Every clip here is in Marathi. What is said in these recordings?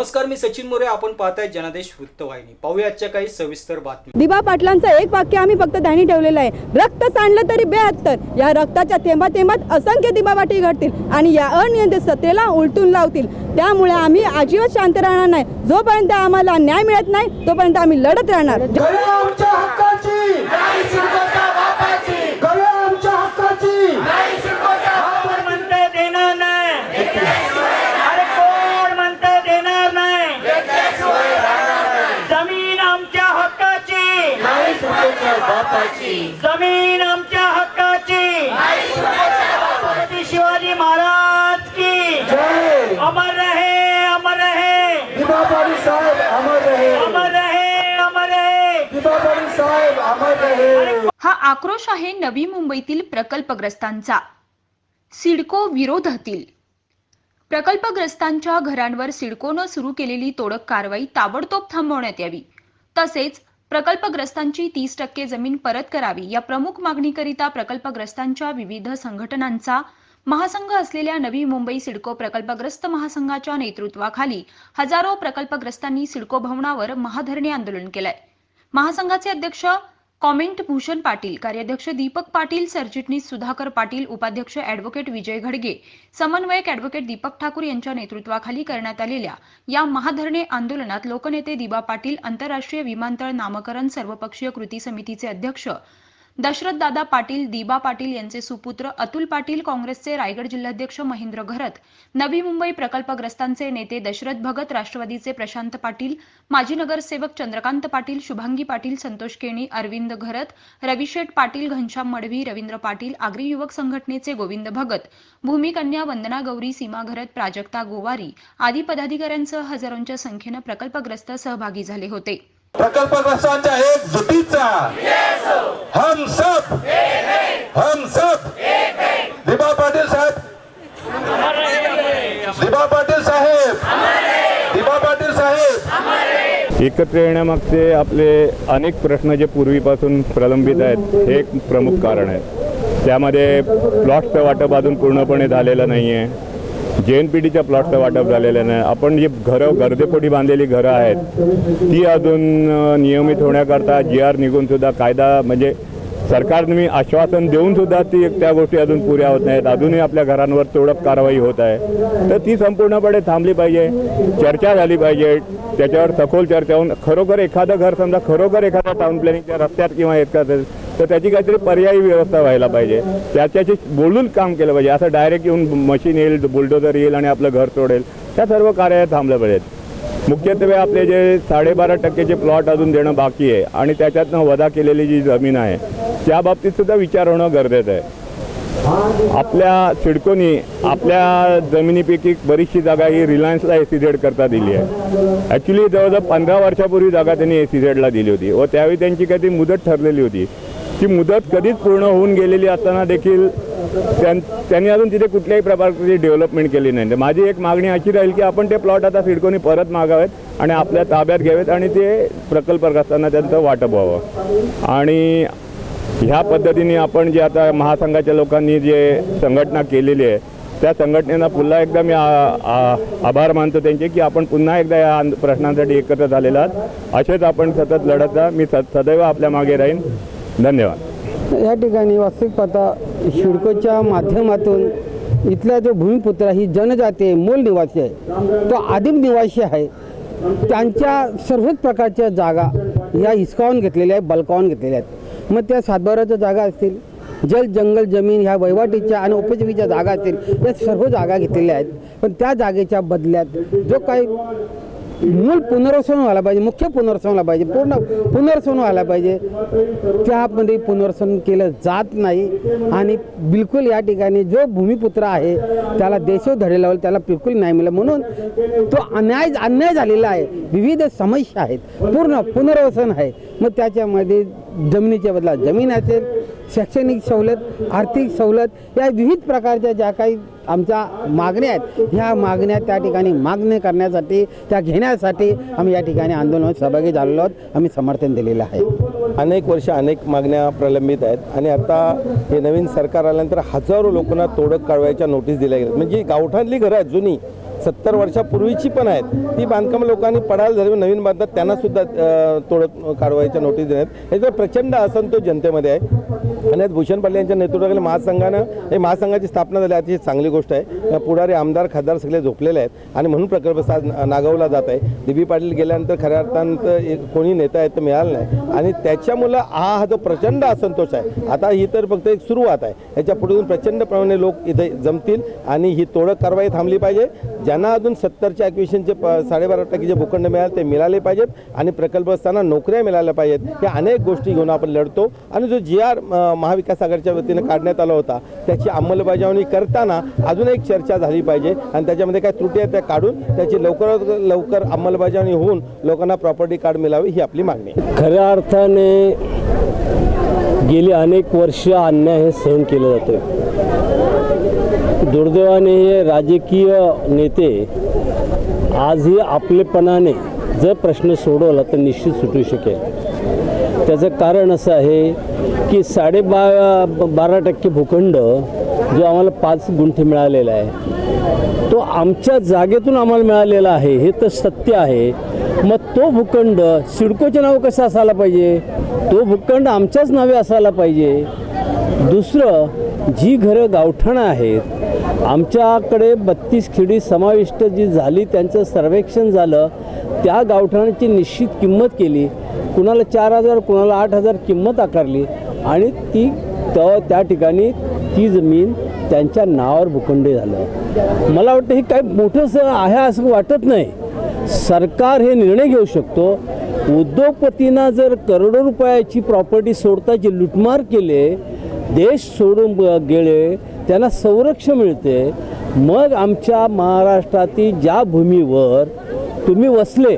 नमस्कार मी सचिन मोरे. आपण पाहताय जनादेश वृत्तवाहिनी. पाहूया आजच्या काही सविस्तर बातमी दिबा पाटलांचं एक वाक्य आम्ही फक्त ध्यानी ठेवलेलं आहे. रक्त सांडलं तरी बेहत्तर. या रक्ताच्या थेंबा थेंबात असंख्य दिबावाटी घडतील आणि या अनियंत्रित सत्तेला उलटून लावतील. त्यामुळे आम्ही अजिबात शांत राहणार नाही. जोपर्यंत आम्हाला न्याय मिळत नाही तोपर्यंत आम्ही लढत राहणार गळे आमच्या हक्काची गळे आमच्या हक्काची कोण म्हणतं देणार नाही अरे कोण म्हणतं देणार नाही जमीन आमच्या हक्काची जमीन आमच्या हक्काची. छत्रपती शिवाजी महाराज की. जय. अमर रहे अमर रहे. साहेब अमर रहे. अमर रहे अमर रहे. साहेब अमर रहे. हा आक्रोश आहे नवी मुंबईतील प्रकल्पग्रस्तांचा. सिडको विरोधातील. प्रकल्पग्रस्तांच्या घरांवर सिडकोनं सुरू केलेली तोडक कारवाई ताबडतोब थांबवण्यात यावी. तसेच प्रकल्पग्रस्तांची तीस टक्के जमीन परत करावी या प्रमुख मागणीकरिता प्रकल्पग्रस्तांच्या विविध संघटनांचा महासंघ असलेल्या नवी मुंबई सिडको प्रकल्पग्रस्त महासंघाच्या नेतृत्वाखाली हजारो प्रकल्पग्रस्तांनी सिडको भवनावर महाधरणे आंदोलन केलंय. महासंघाचे अध्यक्ष कॉमेंट भूषण पाटील कार्याध्यक्ष दीपक पाटील सरचिटणीस सुधाकर पाटील उपाध्यक्ष अॅडव्होकेट विजय घडगे समन्वयक अॅडव्होकेट दीपक ठाकूर यांच्या नेतृत्वाखाली करण्यात आलेल्या या महाधरणे आंदोलनात लोकनेते दिबा पाटील आंतरराष्ट्रीय विमानतळ नामकरण सर्वपक्षीय कृती समितीचे अध्यक्ष दशरथदादा पाटील दिबा पाटील यांचे सुपुत्र अतुल पाटील काँग्रेसचे रायगड जिल्हाध्यक्ष महेंद्र घरत नवी मुंबई प्रकल्पग्रस्तांचे नेते दशरथ भगत राष्ट्रवादीचे प्रशांत पाटील माजी नगरसेवक चंद्रकांत पाटील शुभांगी पाटील संतोष केणी अरविंद घरत रविशेठ पाटील घनश्याम मडवी रवींद्र पाटील आगरी युवक संघटनेचे गोविंद भगत भूमिकन्या वंदना गौरी सीमा घरत प्राजक्ता गोवारी आदी पदाधिकाऱ्यांसह हजारोंच्या संख्येनं प्रकल्पग्रस्त सहभागी झाले होते. प्रकल्पग्रस्तांच्या एक जुटीचा. हम सब हम सब दिबा पाटील साहेब. दिबा पाटील साहेब. दिबा पाटील साहेब. एकत्र येण्यामागचे आपले अनेक प्रश्न जे पूर्वीपासून प्रलंबित आहेत हे एक प्रमुख कारण आहे. त्यामध्ये प्लॉटचं वाटप अजून पूर्णपणे झालेलं नाही आहे जे एन पी टीच्या प्लॉटचं वाटप झालेलं नाही आपण जी घरं गर्देपोटी बांधलेली घरं आहेत ती अजून नियमित होण्याकरता जी आर निघून सुद्धा कायदा म्हणजे सरकारने मी आश्वासन देऊन सुद्धा ती त्या गोष्टी अजून पुऱ्या होत नाहीत. अजूनही आपल्या घरांवर तोडक कारवाई होत आहे. तर ती संपूर्णपणे थांबली पाहिजे चर्चा झाली पाहिजे. त्याच्यावर सखोल चर्चा होऊन खरोखर एखादं घर समजा खरोखर एखाद्या टाउन प्लॅनिंगच्या रस्त्यात किंवा एखादं तर त्याची काहीतरी पर्यायी व्यवस्था व्हायला पाहिजे. त्याच्याशी बोलून काम केलं पाहिजे. असं डायरेक्ट येऊन मशीन येईल बुलडोजर येईल आणि आपलं घर तोडेल. त्या सर्व कार्य थांबलं पाहिजेत. मुख्यत्वे आपले जे साडेबारा टक्केचे प्लॉट अजून देणं बाकी आहे आणि त्याच्यातनं वजा केलेली जी जमीन आहे त्या बाबतीत सुद्धा विचार होणं गरजेचं आहे. आपल्या सिडकोनी आपल्या जमिनीपैकी बरीचशी जागा ही रिलायन्सला ए सी झेड करता दिली आहे. ॲक्च्युली जवळजवळ पंधरा वर्षापूर्वी जागा त्यांनी ए सी झेडला दिली होती व त्यावेळी त्यांची काहीतरी मुदत ठरलेली होती. ती मुदत कधीच पूर्ण होऊन गेलेली असताना देखील त्यां- त्यांनी अजून तिथे कुठल्याही प्रकारची डेव्हलपमेंट केली नाही. माझी एक मागणी अशी राहील की आपण ते प्लॉट आता सिडकोनी परत मागावेत आणि आपल्या ताब्यात घ्यावेत आणि ते प्रकल्पग्रस्तांना त्यांचं वाटप व्हावं. आणि ह्या पद्धतीने आपण जे आता महासंघाच्या लोकांनी जे संघटना केलेली आहे त्या संघटनेला पुन्हा एकदा मी आ- आ- आभार मानतो त्यांचे की आपण पुन्हा एकदा या प्रश्नांसाठी एकत्र झालेला आहात. असेच आपण सतत लढत जा मी सदैव आपल्या मागे राहीन. धन्यवाद. या ठिकाणी वास्तविक पाहता शिडकोच्या माध्यमातून इथला जो भूमिपुत्र आहे, ही जनजाती आहे मूल निवासी आहे तो आदिम निवासी आहे. त्यांच्या सर्वच प्रकारच्या जागा या हिसकावून घेतलेल्या आहेत बलकावून घेतलेल्या आहेत. मग त्या सातबाराच्या जागा असतील जल जंगल जमीन ह्या वहिवाटीच्या आणि उपजीवीच्या जागा असतील या सर्व जागा घेतलेल्या आहेत. पण त्या जागेच्या बदल्यात जो काही मूळ पुनर्वसन व्हायला पाहिजे मुख्य पुनर्वसन व्हायला पाहिजे पूर्ण पुनर्वसन व्हायला पाहिजे. त्यामध्ये पुनर्वसन केलं जात नाही आणि बिलकुल या ठिकाणी जो भूमिपुत्र आहे त्याला देशो धडे लावलं त्याला बिलकुल नाही मिळालं. म्हणून तो अन्याय अन्याय झालेला आहे. विविध समस्या आहेत. पूर्ण पुनर्वसन आहे. मग त्याच्यामध्ये जमिनीच्या बदला जमीन असेल शैक्षणिक सवलत आर्थिक सवलत या विविध प्रकारच्या ज्या काही आमच्या मागण्या आहेत ह्या मागण्या त्या ठिकाणी मागणी करण्यासाठी त्या घेण्यासाठी आम्ही या ठिकाणी आंदोलनात सहभागी झालेलो आहोत. आम्ही समर्थन दिलेलं आहे. अनेक वर्ष अनेक मागण्या प्रलंबित आहेत आणि आता हे नवीन सरकार आल्यानंतर हजारो लोकांना तोडक काढवायच्या नोटीस दिल्या गेल्या म्हणजे गावठाणली घरं आहेत जुनी. सत्तर वर्षापूर्वीची पण आहेत. ती बांधकाम लोकांनी पडायला झाली नवीन बांधतात त्यांनासुद्धा तोडत कारवाईच्या नोटीस देण्यात. याच्यावर प्रचंड असंतोष जनतेमध्ये आहे. आणि आज भूषण पाटील यांच्या नेतृत्वाखाली महासंघानं हे महासंघाची स्थापना झाली. अतिशय चांगली गोष्ट आहे. पुढारी आमदार खासदार सगळे झोपलेले आहेत. आणि म्हणून प्रकल्प आज नागावला जात आहे. डी बी पाटील गेल्यानंतर खऱ्या अर्थानं एक कोणी नेता आहेत तर मिळालं नाही. आणि त्याच्यामुळं हा हा जो प्रचंड असंतोष आहे. आता ही तर फक्त एक सुरुवात आहे. याच्यापुढे प्रचंड प्रमाणे लोक इथे जमतील आणि ही तोडक कारवाई थांबली पाहिजे. ज्यांना अजून सत्तरच्या ॲक्विशनचे प साडेबारा टक्के भूखंड मिळाले ते मिळाले पाहिजेत आणि प्रकल्प असताना नोकऱ्या मिळाल्या पाहिजेत. ह्या अनेक गोष्टी घेऊन आपण लढतो. आणि जो जी आर महाविकास आघाडीच्या वतीनं काढण्यात आला होता त्याची अंमलबजावणी करताना अजून एक चर्चा झाली पाहिजे. आणि त्याच्यामध्ये काय त्रुटी आहेत त्या काढून त्याची लवकरात लवकर अंमलबजावणी होऊन लोकांना प्रॉपर्टी कार्ड मिळावी ही आपली मागणी खऱ्या अर्थाने गेली अनेक वर्ष अन्याय हे सहन केलं जातं दुर्दैवाने हे राजकीय नेते आजही आपलेपणाने जर प्रश्न सोडवला तर निश्चित सुटू शकेल. त्याचं कारण असं आहे की साडेबा बारा टक्के भूखंड जो आम्हाला पाच गुंठे मिळालेला आहे तो आमच्या जागेतून आम्हाला मिळालेला आहे हे तर सत्य आहे. मग तो भूखंड सिडकोचे नाव कसं असायला पाहिजे? तो भूखंड आमच्याच नावे असायला पाहिजे. दुसरं जी घरं गावठाणं आहेत आमच्याकडे बत्तीस खेडी समाविष्ट जी झाली त्यांचं सर्वेक्षण झालं त्या गावठाणाची निश्चित किंमत केली. कुणाला चार हजार कुणाला आठ हजार किंमत आकारली आणि ती त्या ठिकाणी ती जमीन त्यांच्या नावावर भूखंडे झालं. मला वाटतं हे काही मोठंसं आहे असं वाटत नाही. सरकार हे निर्णय घेऊ शकतो. उद्योगपतींना जर करोडो रुपयाची प्रॉपर्टी सोडता जे लुटमार केले देश सोडून गेले त्यांना संरक्षण मिळते. मग आमच्या महाराष्ट्रातील ज्या भूमीवर तुम्ही वसले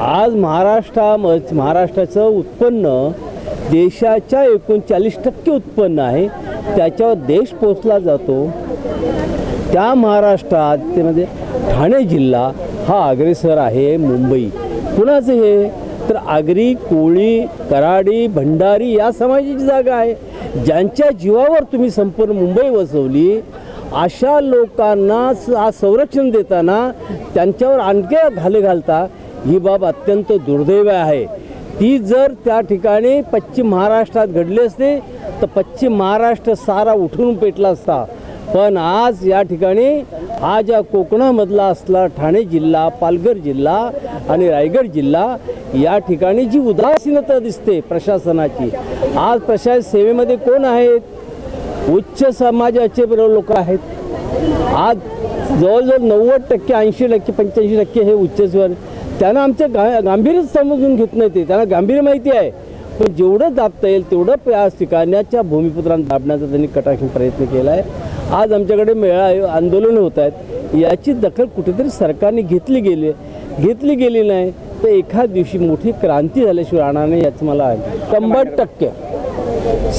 आज महाराष्ट्रा महाराष्ट्राचं उत्पन्न देशाच्या एकूण चाळीस टक्के उत्पन्न आहे. त्याच्यावर देश पोचला जातो. त्या महाराष्ट्रात ते म्हणजे ठाणे जिल्हा हा अग्रेसर आहे मुंबई. कुणाचं हे? तर आगरी कोळी कराडी भंडारी या समाजाची जागा आहे. ज्यांच्या जीवावर तुम्ही संपूर्ण मुंबई वसवली अशा लोकांना स- आज संरक्षण देताना त्यांच्यावर आणखी घाले घालता ही बाब अत्यंत दुर्दैव आहे. ती जर त्या ठिकाणी पश्चिम महाराष्ट्रात घडली असते तर पश्चिम महाराष्ट्र सारा उठून पेटला असता. पण आज या ठिकाणी हा ज्या कोकणामधला असला ठाणे जिल्हा पालघर जिल्हा आणि रायगड जिल्हा या ठिकाणी जी उदासीनता दिसते प्रशासनाची आज प्रशासन सेवेमध्ये कोण आहेत? उच्च समाजाचे लोक आहेत. आज जवळजवळ नव्वद टक्के ऐंशी टक्के पंच्याऐंशी टक्के हे उच्चस्वर त्यांना आमचं गा गांभीर्य समजून घेत नाही ते. त्यांना गांभीर्य माहिती आहे. पण जेवढं दाबता येईल तेवढं प्रयास स्वीकारण्याच्या भूमिपुत्रांना दाबण्याचा त्यांनी कटाक्षी प्रयत्न केला आहे आज आमच्याकडे मेळा आंदोलन होत आहेत. याची दखल कुठेतरी सरकारने घेतली गेली घेतली गेली नाही तर एखाद दिवशी मोठी क्रांती झाल्याशिवाय राहणार नाही याचं मला आहे. शंभर टक्के.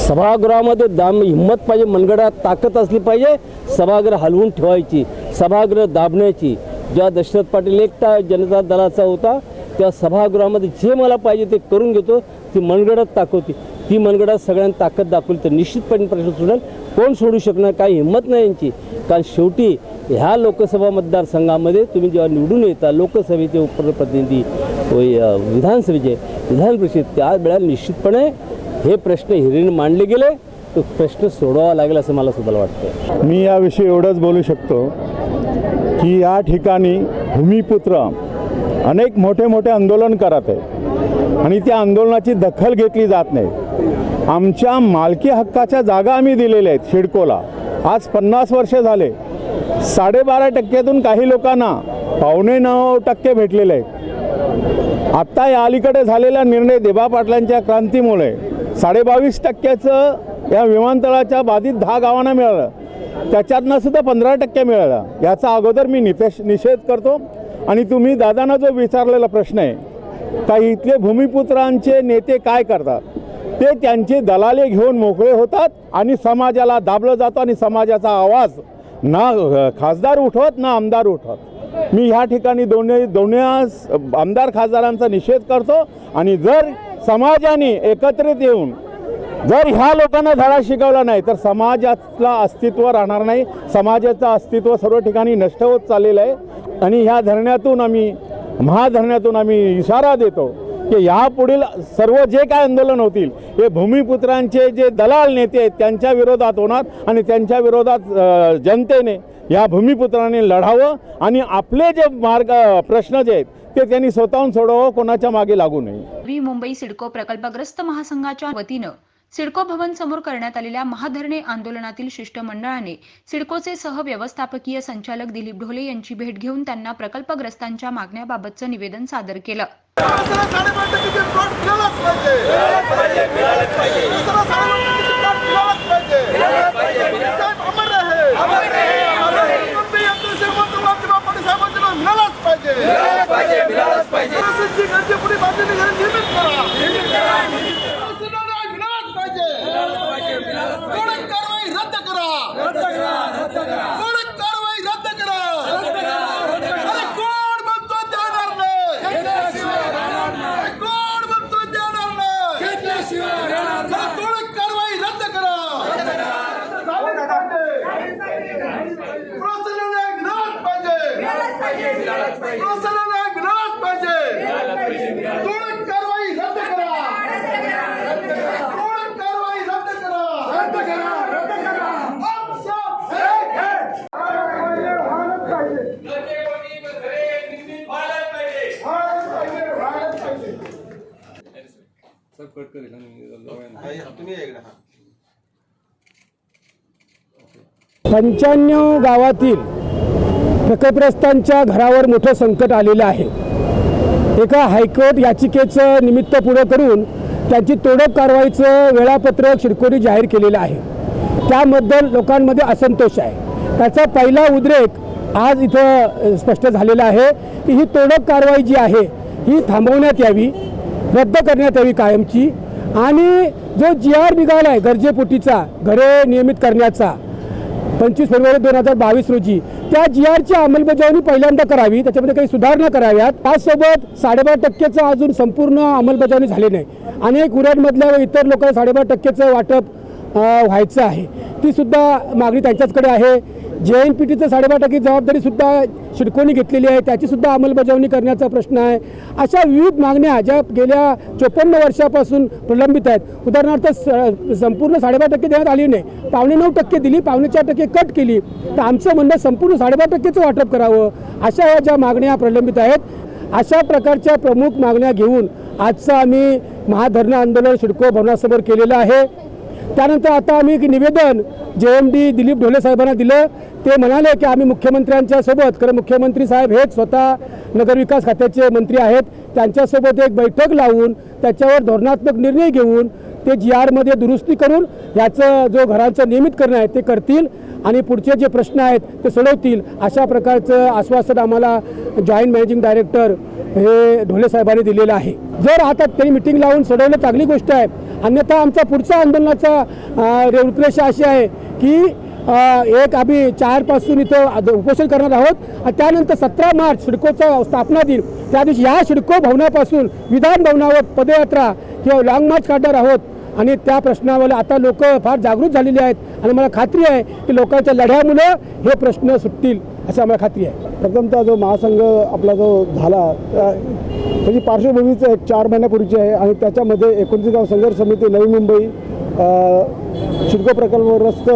सभागृहामध्ये दाम हिंमत पाहिजे मनगडात ताकद असली पाहिजे सभागृह हलवून ठेवायची सभागृह दाबण्याची. ज्या दशरथ पाटील एकटा जनता दलाचा होता त्या सभागृहामध्ये जे मला पाहिजे ते करून घेतो ती मनगडात ताकवती ती मनगडात सगळ्यांना ताकद दाखवली तर निश्चितपणे प्रश्न सुटेल. कोण सोडू शकणार? काही हिंमत नाही यांची. कारण शेवटी ह्या लोकसभा मतदारसंघामध्ये तुम्ही जेव्हा निवडून येता लोकसभेचे उपप्रतिनिधी विधानसभेचे विधान परिषद त्यावेळेला निश्चितपणे हे प्रश्न हिरीने मांडले गेले. तो प्रश्न सोडवावा लागेल असं मला सुद्धा वाटतं मी याविषयी एवढंच बोलू शकतो की या ठिकाणी भूमिपुत्र अनेक मोठे मोठे आंदोलन करत आहे आणि त्या आंदोलनाची दखल घेतली जात नाही. आमच्या मालकी हक्काच्या जागा आम्ही दिलेल्या आहेत शिडकोला. आज पन्नास वर्ष झाले. साडेबारा टक्क्यातून काही लोकांना पावणे नऊ टक्के भेटलेले आहेत. आत्ता या अलीकडे झालेला निर्णय देबा पाटलांच्या क्रांतीमुळे साडेबावीस टक्क्याचं या विमानतळाच्या बाधित दहा गावांना मिळालं. त्याच्यातनं सुद्धा पंधरा टक्के मिळालं. याचा अगोदर मी निपेश निषेध करतो. आणि तुम्ही दादांना जो विचारलेला प्रश्न आहे का इथले भूमिपुत्रांचे नेते काय करतात? ते त्यांचे दलाले घेऊन मोकळे होतात आणि समाजाला दाबलं जातं आणि समाजाचा आवाज ना खासदार उठवत ना आमदार उठवत. मी ह्या ठिकाणी दोन्ही दोन्ही आमदार खासदारांचा निषेध करतो आणि जर समाजाने एकत्रित येऊन जर ह्या लोकांना धडा शिकवला नाही तर समाजातला अस्तित्व राहणार नाही. समाजाचं अस्तित्व सर्व ठिकाणी नष्ट होत चाललेलं आहे. आणि ह्या धरण्यातून आम्ही महाधरण्यातून आम्ही इशारा देतो. की यापुढील सर्व जे काय आंदोलन होतील हे भूमिपुत्रांचे जे दलाल नेते आहेत त्यांच्या विरोधात होणार आणि त्यांच्या विरोधात जनतेने या भूमिपुत्रांनी लढावं आणि आपले जे मार्ग प्रश्न जे आहेत ते त्यांनी स्वतःहून सोडवावं कोणाच्या मागे लागू नये. मुंबई सिडको प्रकल्पग्रस्त महासंघाच्या वतीनं सिडको भवन समोर करण्यात आलेल्या महाधरणे आंदोलनातील शिष्टमंडळाने सिडकोचे सहव्यवस्थापकीय संचालक दिलीप ढोले यांची भेट घेऊन त्यांना प्रकल्पग्रस्तांच्या मागण्याबाबतचं निवेदन सादर केलं पाहिजे करा कडक कारवाई रद्द करा अरे कोण म्हणतो देणार नाही कोण म्हणतो देणार नाही अरे कडक कारवाई रद्द करा प्रशासनाला विनाश पाहिजे प्रशासनाला विनाश पाहिजे कडक कारवाई रद्द करा कडक कारवाई रद्द करा रद्द करा रद्द करा हम सब एक है पंच्याण्णव गावातील प्रकल्पग्रस्तांच्या घरावर मोठं संकट आलेलं आहे. एका हायकोर्ट याचिकेचं निमित्त पुढं करून त्यांची तोडक कारवाईचं वेळापत्रक शिडकोरी जाहीर केलेलं आहे. त्याबद्दल लोकांमध्ये असंतोष आहे. त्याचा पहिला उद्रेक आज इथं स्पष्ट झालेला आहे की ही तोडक कारवाई जी आहे ही थांबवण्यात यावी रद्द करण्यात यावी कायमची. आणि जो जी आर निघाला आहे गरजेपोटीचा घरे नियमित करण्याचा पंचवीस फेब्रुवारी दोन हजार बावीस रोजी त्या जी आरची अंमलबजावणी पहिल्यांदा करावी त्याच्यामध्ये काही सुधारणा कराव्यात. त्याचसोबत साडेबारा टक्केचं अजून संपूर्ण अंमलबजावणी झाली नाही. अनेक उऱ्यांमधल्या व इतर लोकांना साडेबारा टक्केचं वाटप व्हायचं आहे. ती सुद्धा मागणी त्यांच्याचकडे आहे. जे एन पी टीचं साडेबारा टक्के जबाबदारीसुद्धा शिडकोनी घेतलेली आहे. त्याचीसुद्धा अंमलबजावणी करण्याचा प्रश्न आहे. अशा विविध मागण्या ज्या गेल्या चोपन्न वर्षापासून प्रलंबित आहेत. उदाहरणार्थ स- संपूर्ण साडेबारा टक्के देण्यात आली नाही. पावणे नऊ टक्के दिली पावणे चार टक्के कट केली. तर आमचं म्हणणं संपूर्ण साडेबारा टक्केचं वाटप करावं. अशा या ज्या मागण्या प्रलंबित आहेत अशा प्रकारच्या प्रमुख मागण्या घेऊन आजचं आम्ही महाधरणं आंदोलन शिडको भवनासमोर केलेलं आहे. त्यानंतर आता आम्ही एक निवेदन जे एम डी दिलीप ढोले साहेबांना दिलं. ते म्हणाले की आम्ही मुख्यमंत्र्यांच्या सोबत कारण मुख्यमंत्री साहेब हेच स्वतः नगरविकास खात्याचे मंत्री आहेत त्यांच्यासोबत एक बैठक लावून त्याच्यावर धोरणात्मक निर्णय घेऊन ते जी आरमध्ये दुरुस्ती करून याचं जो घरांचं नियमित करणं आहे ते करतील आणि पुढचे जे प्रश्न आहेत ते सोडवतील. अशा प्रकारचं आश्वासन आम्हाला जॉईंट मॅनेजिंग डायरेक्टर हे ढोले साहेबांनी दिलेलं आहे. जर आता त्यांनी मिटिंग लावून सोडवलं चांगली गोष्ट आहे अन्यथा आमचा पुढचा आंदोलनाचा रूपरेषा अशी आहे की एक आम्ही चारपासून इथं उपोषण करणार आहोत आणि त्यानंतर सतरा मार्च सिडकोचा स्थापना दिन त्या दिवशी या सिडको भवनापासून विधान भवनावर पदयात्रा किंवा लाँग मार्च काढणार आहोत. आणि त्या प्रश्नावर आता लोक फार जागृत झालेली आहेत आणि मला खात्री आहे की लोकांच्या लढ्यामुळं हे प्रश्न सुटतील असं आम्हाला खात्री आहे. प्रथमतः जो महासंघ आपला जो झाला त्याची पार्श्वभूमीच एक चार महिन्यापूर्वीची आहे आणि त्याच्यामध्ये एकोणतीस गाव संघर्ष समिती नवी मुंबई शिडको प्रकल्पग्रस्त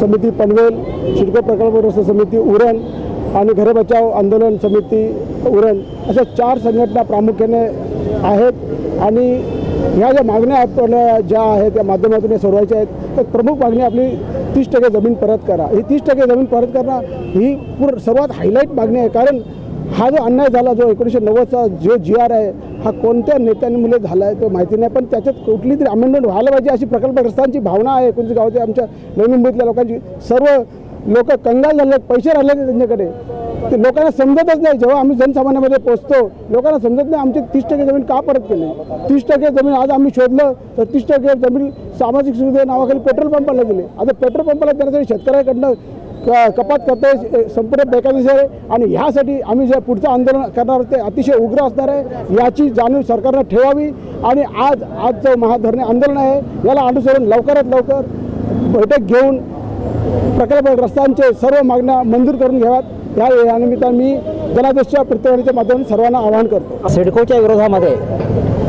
समिती पनवेल शिडको प्रकल्पग्रस्त समिती उरण आणि घर बचाव आंदोलन समिती उरण. अशा चार संघटना प्रामुख्याने आहेत आणि ह्या ज्या मागण्या आपल्या ज्या आहेत त्या माध्यमातून या सोडवायच्या आहेत तर प्रमुख मागणी आपली तीस टक्के जमीन परत करा. ही तीस टक्के जमीन परत करणं ही पूर्ण सर्वात हायलाईट मागणी आहे. कारण हा जो अन्याय झाला जो एकोणीसशे नव्वदचा जो जी आर आहे हा कोणत्या नेत्यांमुळे झाला आहे तो माहिती नाही पण त्याच्यात कुठली तरी अमेंडमेंट व्हायला पाहिजे अशी प्रकल्पग्रस्तांची भावना आहे एकोणीस गावच्या आमच्या नवी मुंबईतल्या लोकांची. सर्व लोक कंगाल झाले पैसे राहिले त्यांच्याकडे. ते लोकांना समजतच नाही जेव्हा आम्ही जनसामान्यामध्ये पोचतो लोकांना समजत नाही आमची तीस टक्के जमीन का परत केली. तीस टक्के जमीन आज आम्ही शोधलं तर तीस टक्के जमीन सामाजिक सुविधे नावाखाली पेट्रोल पंपाला दिली आता पेट्रोल पंपाला देण्यासाठी शेतकऱ्याकडनं कपात करते संपूर्ण बेकायदेशीर आहे. आणि ह्यासाठी आम्ही जे पुढचं आंदोलन करणार ते अतिशय उग्र असणार आहे. याची जाणीव सरकारनं ठेवावी. आणि आज आज जो महाधरणे आंदोलन आहे याला अनुसरून लवकरात लवकर बैठक घेऊन प्रकल्पग्रस्तांचे सर्व मागण्या मंजूर करून घ्याव्यात. या यानिमित्तानं मी जनादेशच्या प्रतिवाणीच्या माध्यमातून सर्वांना आवाहन करतो. सिडकोच्या विरोधामध्ये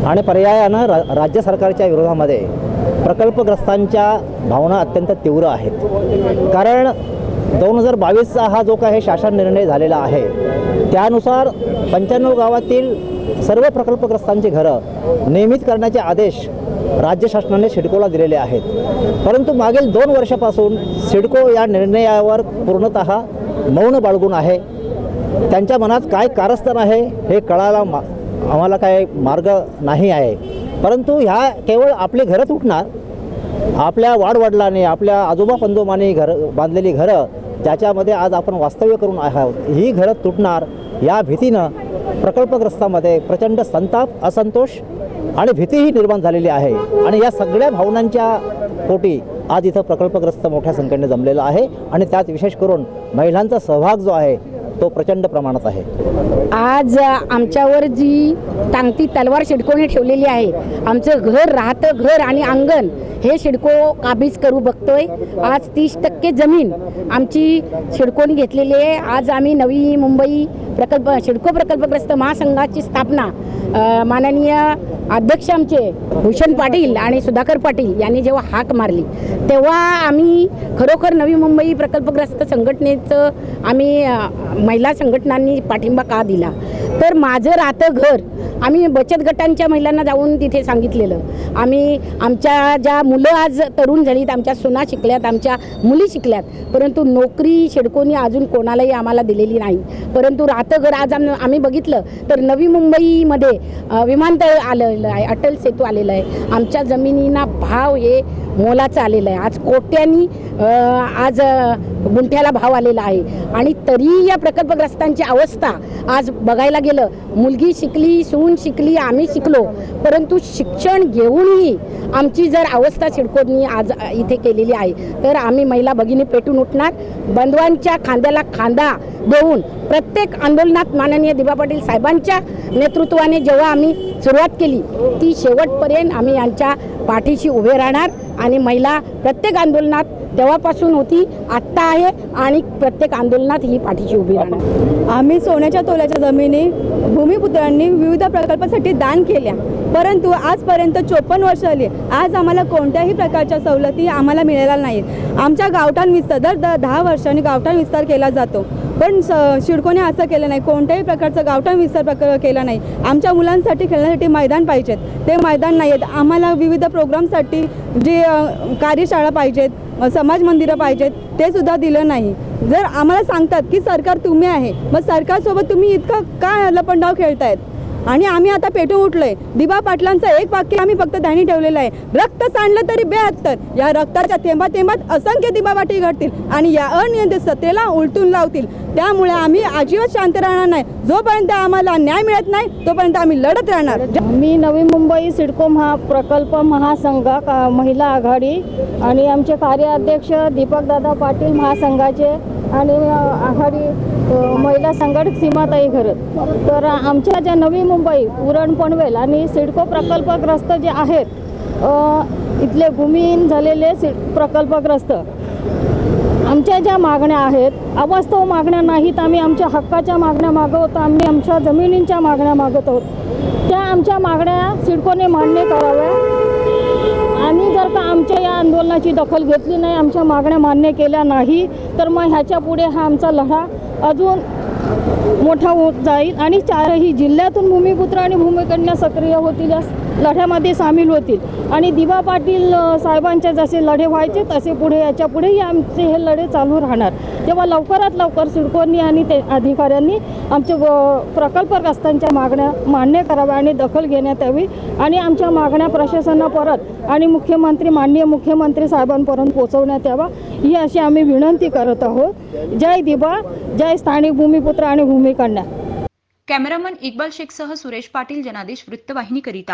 आणि पर्यायानं रा राज्य सरकारच्या विरोधामध्ये प्रकल्पग्रस्तांच्या भावना अत्यंत तीव्र आहेत. कारण दोन हजार बावीसचा हा जो काही शासन निर्णय झालेला आहे त्यानुसार पंच्याण्णव गावातील सर्व प्रकल्पग्रस्तांची घरं नियमित करण्याचे आदेश राज्य शासनाने सिडकोला दिलेले आहेत. परंतु मागील दोन वर्षापासून सिडको या निर्णयावर पूर्णत मौन बाळगून आहे. त्यांच्या मनात काय कारस्थान आहे हे कळायला मा आम्हाला काय मार्ग नाही आहे. परंतु ह्या केवळ आपली घरं तुटणार आपल्या वाडवडिलांनी आपल्या आजोबा पंजोबांनी घर बांधलेली घरं ज्याच्यामध्ये आज आपण वास्तव्य करून आहोत. ही घरं तुटणार या भीतीनं प्रकल्पग्रस्तामध्ये प्रचंड संताप असंतोष आणि भीतीही निर्माण झालेली आहे. आणि या सगळ्या भावनांच्या पोटी आज इथं प्रकल्पग्रस्त मोठ्या संख्येने जमलेला आहे. आणि त्यात विशेष करून महिलांचा सहभाग जो आहे तो प्रचंड प्रमाणात आहे. आज आमच्यावर जी टांगती तलवार शिडकोने ठेवलेली आहे आमचं घर राहतं घर आणि अंगण हे शिडको काबीज करू बघतोय. आज तीस टक्के जमीन आमची शिडकोने घेतलेली आहे. आज आम्ही नवी मुंबई प्रकल्प शिडको प्रकल्पग्रस्त महासंघाची स्थापना माननीय अध्यक्ष आमचे भूषण पाटील आणि सुधाकर पाटील यांनी जेव्हा हाक मारली तेव्हा आम्ही खरोखर नवी मुंबई प्रकल्पग्रस्त संघटनेचं आम्ही महिला संघटनांनी पाठिंबा का दिला? तर माझं राहतं घर आम्ही बचत गटांच्या महिलांना जाऊन तिथे सांगितलेलं. आम्ही आमच्या ज्या मुलं आज तरुण झालीत आमच्या सुना शिकल्यात आमच्या मुली शिकल्यात परंतु नोकरी शेडकोनी अजून कोणालाही आम्हाला दिलेली नाही. परंतु राहतं घर आज आम आम्ही बघितलं तर नवी मुंबईमध्ये विमानतळ आलेलं आहे अटल सेतू आलेलं आहे. आमच्या जमिनींना भाव हे मोलाचं आलेलं आहे. आज कोट्यांनी आज गुंठ्याला भाव आलेला आहे. आणि तरी या प्रकल्पग्रस्तांची अवस्था आज बघायला गेलं मुलगी शिकली सून शिकली आम्ही शिकलो. परंतु शिक्षण घेऊनही आमची जर अवस्था सिडकोनी आज इथे केलेली आहे तर आम्ही महिला भगिनी पेटून उठणार. बंधवांच्या खांद्याला खांदा देऊन प्रत्येक आंदोलनात माननीय दिबा पाटील साहेबांच्या नेतृत्वाने जेव्हा आम्ही सुरुवात केली ती शेवटपर्यंत आम्ही यांच्या पाठीशी उभे राहणार. आणि महिला प्रत्येक आंदोलनात तेव्हापासून होती आत्ता आहे आणि प्रत्येक आंदोलनात ही पाठीशी उभी राहणार. आम्ही सोन्याच्या तोल्याच्या जमिनी भूमिपुत्रांनी विविध प्रकल्पासाठी दान केल्या. परंतु आजपर्यंत चोपन्न वर्ष आली आज आम्हाला कोणत्याही प्रकारच्या सवलती आम्हाला मिळाल्या नाहीत. आमच्या गावठाण विस्तार दर द दहा वर्षांनी गावठाण विस्तार केला जातो. पण स शिडकोने असं केलं नाही. कोणत्याही प्रकारचं गावठाण विस्तार प्रकार केला नाही. आमच्या मुलांसाठी खेळण्यासाठी मैदान पाहिजेत. ते मैदान नाही आहेत आम्हाला विविध प्रोग्रामसाठी जे कार्यशाळा पाहिजेत समाज मंदिरं पाहिजेत ते सुद्धा दिलं नाही. जर आम्हाला सांगतात की सरकार तुम्ही आहे मग सरकारसोबत तुम्ही इतकं का लपंडाव खेळतायत? आणि आम्ही आता पेटू उठलोय. दिबा पाटलांचं एक वाक्य आम्ही फक्त ध्यानी ठेवलेलं आहे. रक्त सांडलं तरी बेहत्तर या रक्ताच्या थेंबा थेंबात असंख्य दिबा वाटी घडतील आणि या अनियंत्रित सत्तेला उलटून लावतील. त्यामुळे आम्ही अजिबात शांत राहणार नाही. जोपर्यंत आम्हाला न्याय मिळत नाही तोपर्यंत आम्ही लढत राहणार. मी नवी मुंबई सिडको महा प्रकल्प महासंघ महिला आघाडी आणि आमचे कार्याध्यक्ष दीपकदादा पाटील महासंघाचे आणि आघाडी महिला संघटक सीमाताई घरत तर आमच्या ज्या नवी मुंबई उरण पनवेल आणि सिडको प्रकल्पग्रस्त जे आहेत इथले भूमिहीन झालेले सि प्रकल्पग्रस्त आमच्या ज्या मागण्या आहेत अवास्तव मागण्या नाहीत आम्ही आमच्या हक्काच्या मागण्या मागवतो आम्ही आमच्या जमिनींच्या मागण्या मागत आहोत. त्या आमच्या मागण्या सिडकोने मान्य कराव्या. आणि जर का आमच्या या आंदोलनाची दखल घेतली नाही आमच्या मागण्या मान्य केल्या नाही तर मग ह्याच्या पुढे हा आमचा लढा अजून मोठा होत जाईल आणि चारही जिल्ह्यातून भूमिपुत्र आणि भूमिकन्या सक्रिय होतील या लढ्यामध्ये सामील होतील. आणि दिवा पाटील साहेबांचे जसे लढे व्हायचे तसे पुढे याच्या पुढेही आमचे हे लढे चालू राहणार. तेव्हा लवकरात लवकर सिडकोंनी आणि ते अधिकाऱ्यांनी आमच्या व- प्रकल्पग्रस्तांच्या मागण्या मान्य कराव्या आणि दखल घेण्यात यावी आणि आमच्या मागण्या प्रशासना परत आणि मुख्यमंत्री माननीय मुख्यमंत्री साहेबांपर्यंत पोहोचवण्यात यावा. ही अशी आम्ही विनंती करत आहोत. जय दिबा जय स्थानिक भूमिपुत्र आणि भूमिकन्या. कॅमेरामन इक्बाल शेखसह सुरेश पाटील जनादेश वृत्तवाहिनी करीता